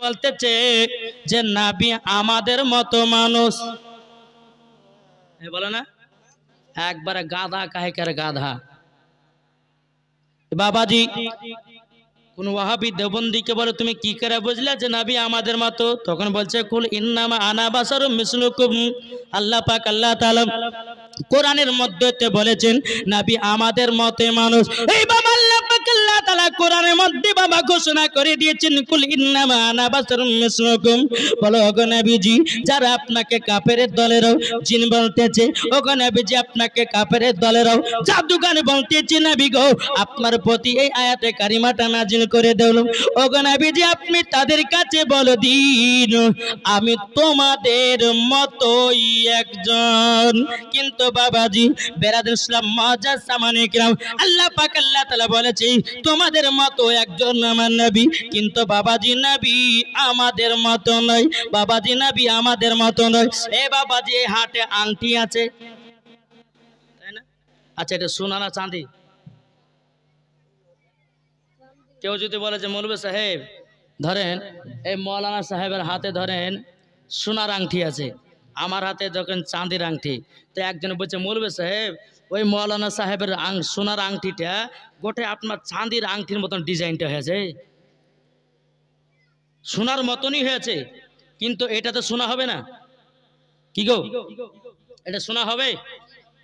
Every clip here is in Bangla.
বলতেছে যে নাবি আমাদের মতো মানুষ। বলে না? একবারে গাধা কাহেকার গাধা। বাবাজি, কোন ওয়াহাবি দেবন্দিকে বলে, তুমি কি করে বুঝলে যে নাবি আমাদের মতো? তখন বলছে, কুল ইন্নামা আনা বাসার মিসলুকুম। আল্লাহ পাক, আল্লাহ তাআলা কোরআনের মধ্যে বলেছেন, নাবি আমাদের মতে মানুষ। এই বাবা কোরআনের মধ্যে বাবা ঘোষণা করে দিয়েছেন, কুল ইন্নামা আনা বাসার মিসলুকুম। বলো, ওগো নবীজি, যারা আপনাকে কাফেরের দলেরও জিন বলতেছে, ওগো নবীজি, আপনাকে কাফেরের দলেরও জাদুগান বলতেছে, নবী গো, আপনার প্রতি এই আয়াতে কারিমাটা নাজিল করে দিলাম। ওগো নবীজি, আপনি তাদের কাছে বলো দিন, আমি তোমাদের মতোই একজন। কিন্তু বাবাজি বেরাদুল ইসলাম মজা সামানে কিরাম আল্লাহ পাক আল্লাহ তাআলা বলেছে, তোমাদের মতো একজন আমার নবী, কিন্তু বাবাজি নবী আমাদের মতো নয়। বাবাজি নবী আমাদের মতো নয়। এ বাবাজি হাটে আংটি আছে। তাই না? আচ্ছা এটা সোনা না, চাঁদি। কেউ যদি বলে যে মৌলবী সাহেব, ধরেন, এই মৌলানা সাহেবের হাতে ধরেন সোনার আংটি আছে, আমার হাতে যখন চাঁদির আংটি। তো একজন বলছে মৌলবী সাহেব, ওই মৌলানা সাহেবের আং, সোনার আংটিটা গোটে আপনার চাঁদির আংটির মতন ডিজাইনটা হয়েছে। সোনার মতনই হয়েছে, কিন্তু এটা তো শোনা হবে না। কি গো? এটা শোনা হবে?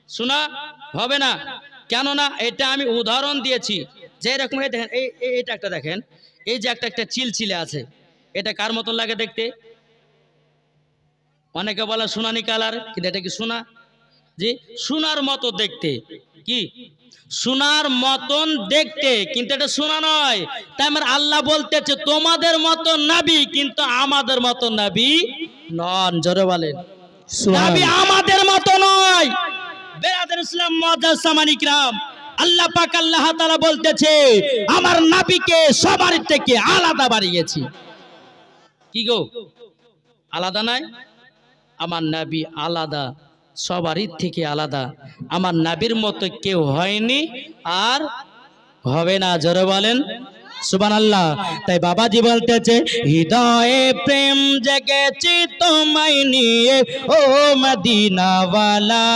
শোনা হবে না। কেননা এটা আমি উদাহরণ দিয়েছি। যে এরকম দেখেন, এই, এই- এটা একটা দেখেন। এই যে একটা একটা চিলচিলে আছে। এটা কার মতন লাগে দেখতে? অনেকে বলে সোনানি কালার, কিন্তু এটা কি সোনা? জি সোনার মতো দেখতে। কি? সোনার মতন দেখতে কিন্তু এটা সোনা নয়। তাই আমার আল্লাহ বলতেছে তোমাদের মতো নাবি কিন্তু আমাদের মতো নাবি নন। জোরে বলেন। নাবি আমাদের মতো নয়। বেরাদের ইসলাম মজাজ সামানিক রাম আল্লাহ পাক আল্লাহ তাআলা বলতেছে আমার নাবিকে সবার থেকে আলাদা বাড়িয়েছি কি গো? আলাদা নাই? আমার নাবি আলাদা। সবারই থেকে আলাদা। আমার নাবির মতো কেউ হয়নি আর হবে না, জোরে বলেন। সুবান আল্লাহ তাই বাবাজি বলতেছে, হৃদয়ে প্রেম জেগেছি তোমায় নিয়ে, ও মদিনাওয়ালা।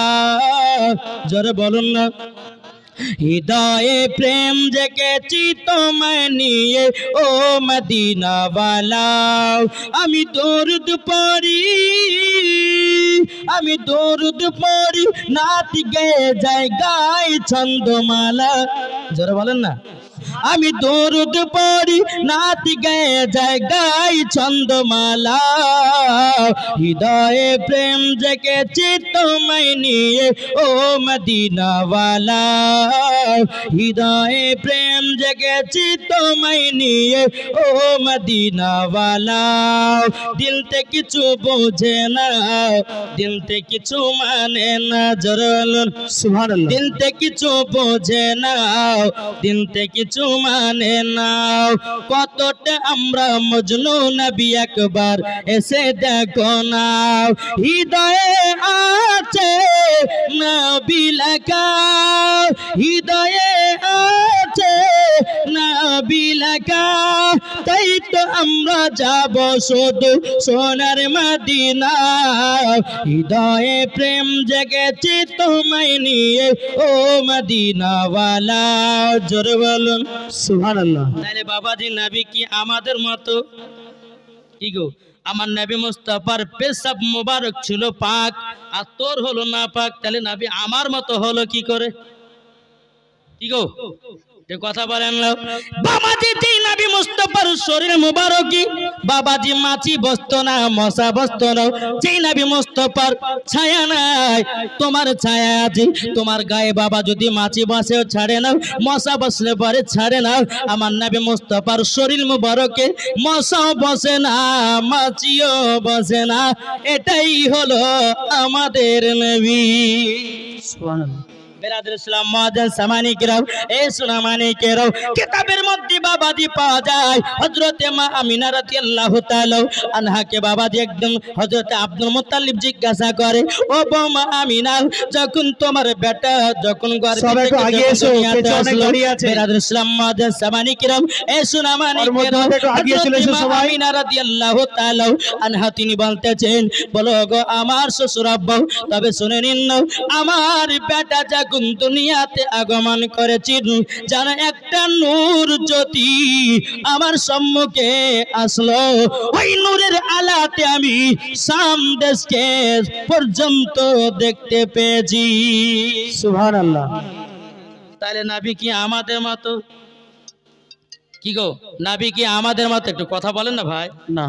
জোরে বলুন না। হৃদয়ে প্রেম জেগেছি তোমায় নিয়ে, ও মদিনাওয়ালা। আমি দরুদ পড়ি। আমি দরুদ পড়ি নাতি গে যায় গাই ছন্দমালা। জোরে বলেন না। আমি দরুদ পড়ি নাতি গায়ে যায় গাই ছন্দমালা। হৃদয়ে প্রেম জেগে তোমায় নিয়ে ও মদিনাওয়ালা। হৃদয়ে প্রেম জেগেছি তোমায় নিয়ে ও মদিনাওয়ালা। দিলতে কিছু বোঝে না দিলতে কিছু মানে না সুবহানাল্লাহ। দিলতে কিছু বোঝে না দিলতে কিছু মানে নাও। কতটা আমরা মজনু নবী একবার এসে দেখো নাও হৃদয়ে আছে নবী লেখা হৃদয়ে আছে নবী লেখা তাই তো আমরা যাব শুধু সোনার মদিনা হৃদয়ে প্রেম জেগেছি তোমায় নিয়ে ও মদিনাওয়ালা। জোরে বলুন। সুবহানাল্লাহ। তাহলে বাবাজি নবী কি আমাদের মতো? কি গো আমার নবী মুস্তাফার পেশাব মোবারক ছিল পাক আর তোর হলো না পাক। তাহলে নবী আমার মতো হলো কি করে? কি গো কথা বলেন বাবাজি যেই নবী মুস্তাফার শরীর মুবারকি, বাবাজি মাছি বসত না, মশা বসত না। যেই নবী মুস্তাফার ছায়া নাই, তোমার ছায়া আছে তোমার গায়ে বাবা যদি মাছি বসেও ছাড়ে না, মশা বসলে পরে ছাড়ে না। আমার নবী মুস্তাফার শরীর মুবারকে, মশাও বসে না, মাছিও বসে না। এটাই হলো আমাদের নবী। সুবহানাল্লাহ। বেরাদের ইসলাম মহাজন সামানিকেরাও এ সোনামানিকেরাও কিতাবের মধ্যে বাবাজি পাওয়া যায়। হজরতে মা আমিনা রাদিয়াল্লাহু তাআলা আনহাকে বাবাজি একদম হজরতে আব্দুল মুত্তালিব জিজ্ঞাসা করে ও বৌমা আমিনা যখন তোমার বেটা যখন তিনি বলতেছেন বলো গো আমার শ্বশুর তবে শুনে নিন আমার বেটা যখন দুনিয়াতে আগমন করেছিল যেন একটা নূর জ্যোতি আমার সম্মুখে আসলো ওই নূরের আলাতে আমি সাম দেশকে পর্যন্ত দেখতে পেয়েছি। সুবহানাল্লাহ। তাহলে নাবি কি আমাদের মতো কি গো? নাবি কি আমাদের মতো? একটু কথা বলেন না ভাই। না।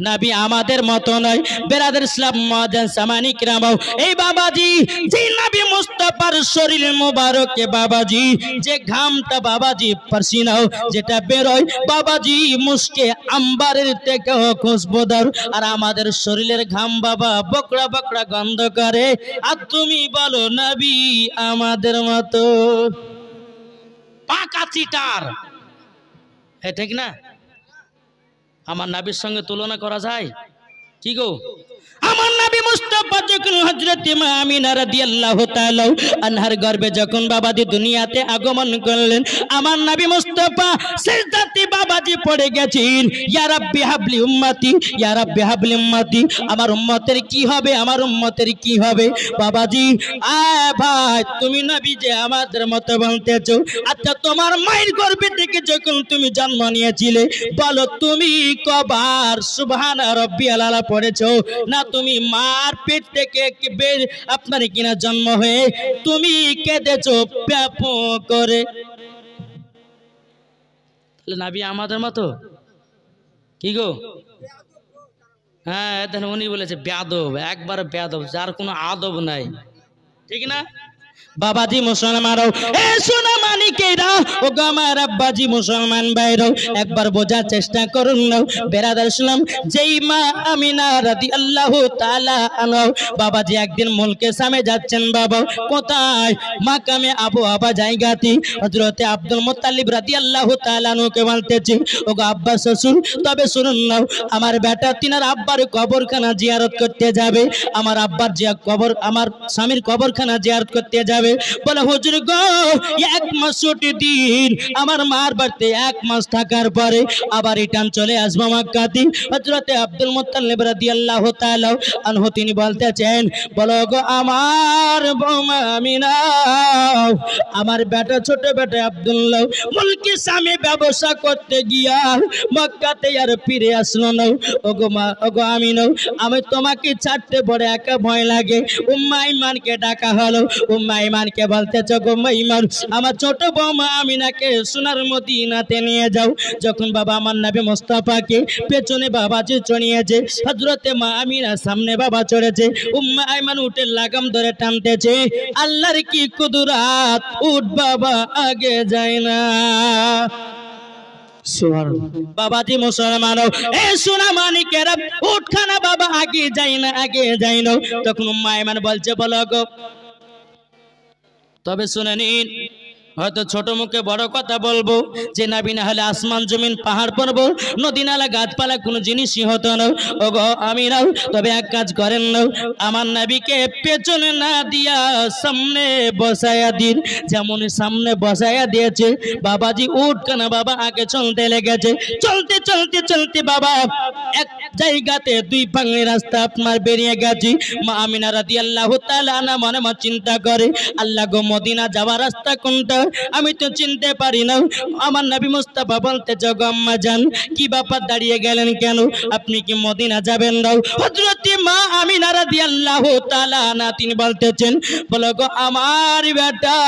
নাবি আমাদের মতো নয়। বেরাদের ইসলাম মহাজান সামানিক রামাও এই বাবাজি যে নাবি মুস্তাফার শরীর মোবারকে বাবাজি যে ঘামটা বাবাজি পারসিনাও যেটা বেরোয় বাবাজি মুসকে আম্বারের থেকে খুশবোদার। আর আমাদের শরীরের ঘাম বাবা বকরা বকরা গন্ধ করে। আর তুমি বলো নাবি আমাদের মতো। পাকা চিটার। এ ঠিক না? আমার নাবির সঙ্গে তুলনা করা যায়? কি গো? আমার নবী মুস্তাফা যখন হযরত মা আমিনা রাদিয়াল্লাহু তাআলা আনহার গর্ভে যখন বাবাজি দুনিয়াতে আগমন করলেন, আমার নবী মুস্তাফা সিজদাতে বাবাজি পড়ে গেছেন, ইয়া রাব্বি হাবলি উম্মতি, ইয়া রাব্বি হাবলি উম্মতি, আমার উম্মতের কি হবে, আমার উম্মতের কি হবে? বাবাজি আ ভাই, তুমি নবী যে আমাদের মতো বলতেছো আচ্ছা তোমার মায়ের গর্ভে থেকে যখন তুমি জন্ম নিয়েছিলে, বলো তুমি কবার সুবহান রব্বি আলালা পড়েছো? না, তুমি মার পেট থেকে আপনার কিনা জন্ম হয়ে তুমি কেঁদেছ প্যাপ করে। নাবি আমাদের মতো? কি গো? হ্যাঁ উনি বলেছে ব্যাদব, একবার ব্যাদব, যার কোনো আদব নাই। ঠিক না? বাবাজি মুসলমানও এ ও আমার আব্বাজি মুসলমান একবার চেষ্টা করুন না। বেরাদার যেই মা আমিনা আল্লাহ তালা আনাও বাবাজি একদিন মুলকে যাচ্ছেন, বাবা, কোথায়? মাকামে আবু আবা জায়গাতে আব্দুল মোত্তালিব রাদি আল্লাহ তালানুকে বলতেছি ও আব্বা শ্বশুর, তবে শুনুন নাও আমার বেটা তিনার আব্বার কবরখানা জিয়ারত করতে যাবে। আমার আব্বার জিয়া কবর, আমার স্বামীর কবরখানা জিয়ারত করতে যাবে বলে, হুজুর গো, এক মাস ছুটি দিন, আমার মার বাড়িতে এক মাস থাকার পরে আবার রিটার্ন চলে আসব মাক্কাতে হজরতে আব্দুল মুত্তালিব রাদিয়াল্লাহু তাআলা আনহু তিনি বলো গো, আমার আমার বেটা, ছোট বেটা আব্দুল্লাহ মুলকি স্বামী ব্যবসা করতে গিয়া মক্কাতে আর ফিরে আসলো না। ওগো মা, ওগো আমিনও আমি তোমাকে ছাড়তে পড়ে একা ভয় লাগে। উম্মা ইমানকে ডাকা হলো। উম্মা ইমানকে বলতেছ গো মা ইমান আমার ছোট বৌমা আমিনাকে সোনার মদিনাতে নিয়ে যাও। যখন বাবা আমার নাবি মোস্তফাকে পেছনে বাবাজি চড়িয়েছে হজরতে মা আমিনা সামনে বাবা চড়েছে উম্মা আইমান উঠে লাগাম ধরে টানতেছে আল্লাহর কি কুদরাত উঠ বাবা আগে যায় না। বাবাজি মুসলমান এ সোনা মানিকেরা উঠখানা বাবা আগে যাই না আগে যাই না। তখন মায়মান বলছে বলো গো তবে শুনে নিন, হয়তো ছোট মুখে বড় কথা বলব, যে নাবি না হলে আসমান জমিন পাহাড় পর্বত নদী নালা, গাছপালা, কোনো জিনিসই হতো না। ও গো আমি নাও, তবে এক কাজ করেন না আমার নাবিকে পেছনে না দিয়া সামনে বসায়া দিন। যেমন সামনে বসায়া দিয়েছে, বাবাজি উঠ কেন, বাবা আগে চলতে লেগেছে। চলতে চলতে চলতে, বাবা, এক জায়গাতে দুই পাঙ্গি রাস্তা আপনার বেরিয়ে গেছি। মা আমিনা রাদি আল্লাহ না মনে মনে চিন্তা করে, আল্লাহ গো মদিনা যাওয়ার রাস্তা কোনটা? আমি তো চিনতে পারি না। আমার নবী মুস্তাফা বলতে, জগো আম্মা যান কি ব্যাপার দাঁড়িয়ে গেলেন কেন? আপনি কি মদিনা যাবেন না? হযরতি মা আমিনা রাদিয়াল্লাহু তাআলা না তিনি বলতেছেন, বলো গো আমার বেটা,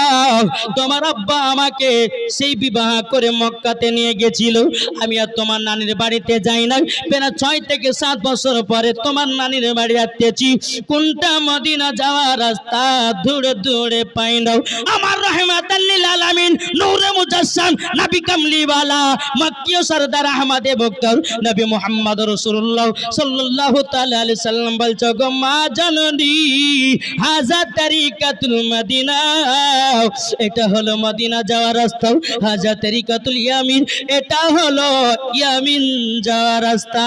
তোমার আব্বা আমাকে সেই বিবাহ করে মক্কাতে নিয়ে গেছিল। আমি আর তোমার নানির বাড়িতে যাই না বেনা ছয় থেকে সাত বছর পরে তোমার নানির বাড়ি আসতেছি। কোনটা মদিনা যাওয়ার রাস্তা? দূরে দূরে পাই নাও আমার মদিনা, এটা হলো যাওয়ার ইয়ামিন, এটা হলো ইয়ামিন যাওয়ার রাস্তা।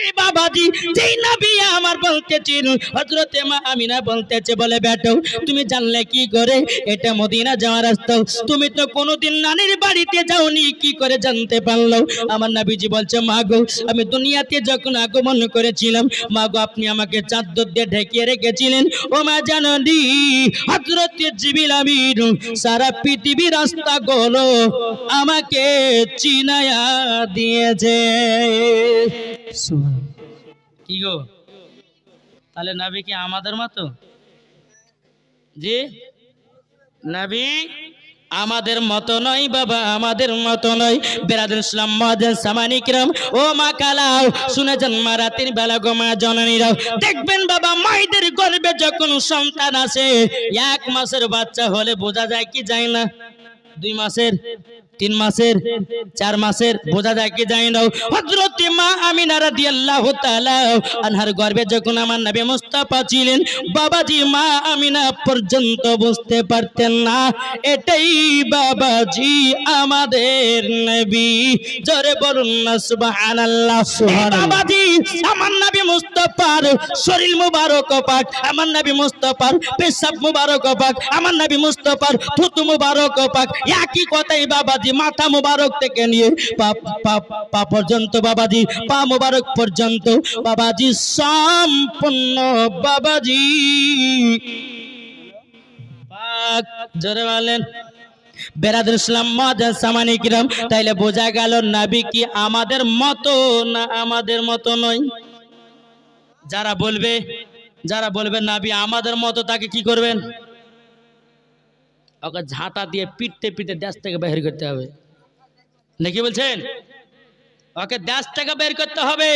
এই বাবাজি, যেই নবী আমার বলতেছেন হযরতে মা আমিনা বলতেছে, বলে, বেটো, তুমি জানলে কি করে? এটা মদিনা যাওয়ার রাস্তা। তুমি তো কোনোদিন নানির বাড়িতে যাওনি, কি করে জানতে পারল? আমার নবীজি বলছে, মা গো, আমি দুনিয়াতে যখন আগমন করেছিলাম, মা গো, আপনি আমাকে চাদর দিয়ে ঢেকিয়ে রেখেছিলেন। ও মা জাননি, হযরতে জিবিল আমিন, সারা পৃথিবীর রাস্তা গুলো আমাকে চিনায়া দিয়েছে। কি গো? তাহলে নাবি কি আমাদের মতো? জি? নাবি? আমাদের মতো নয় বাবা, আমাদের মতো নয়। বেরাদুল ইসলাম, মহাজন সামানিকরাম ও মা কালাও, শুনেছেন মা রাতের বেলা গো মা জননীরাও। দেখবেন বাবা, মায়েদের গর্বে যখন সন্তান আসে, এক মাসের বাচ্চা হলে বোঝা যায় কি যায় না? দুই মাসের? তিন মাসের, চার মাসের, বোঝা যায় কি যায় না। হযরত মা আমিনা রাদিয়াল্লাহু আনহার গর্ভে যখন আমার নবী মুস্তাফা ছিলেন, বাবাজি মা পর্যন্ত বুঝতে পারতেন না, এটাই বাবাজি আমাদের নবী। বলুন না। বাবাজি, আমার নবী মুস্তাফার শরীর মুবারক পাক, আমার নবী মুস্তাফার পেশাব মুবারক পাক, আমার মুবারক পাক। একই কথাই বাবাজি, মাথা মুবারক থেকে নিয়ে পা পর্যন্ত বাবাজি, পা মুবারক পর্যন্ত বাবাজি, সম্পূর্ণ বাবাজি। পাক, জোরে বলেন। বেরাদুল ইসলাম মাদার সামানি কিরাম, তাইলে বোঝা গেল নাবি কি আমাদের মতো না আমাদের মতো নয়? যারা বলবে যারা বলবে নাবি আমাদের মতো, তাকে কি করবেন? ওকে ঝাঁটা দিয়ে পিটতে পিটতে দেশ থেকে বের করতে হবে। নাকি বলছেন? ওকে দেশ থেকে বের করতে হবে।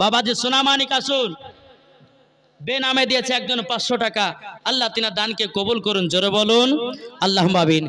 বাবা বাবাজি সোনামানিক আসুন বেনামে দিয়েছে একজন পাঁচশো টাকা। আল্লাহ তিনা দানকে কবুল করুন, জোরে বলুন। আল্লাহ মাবিন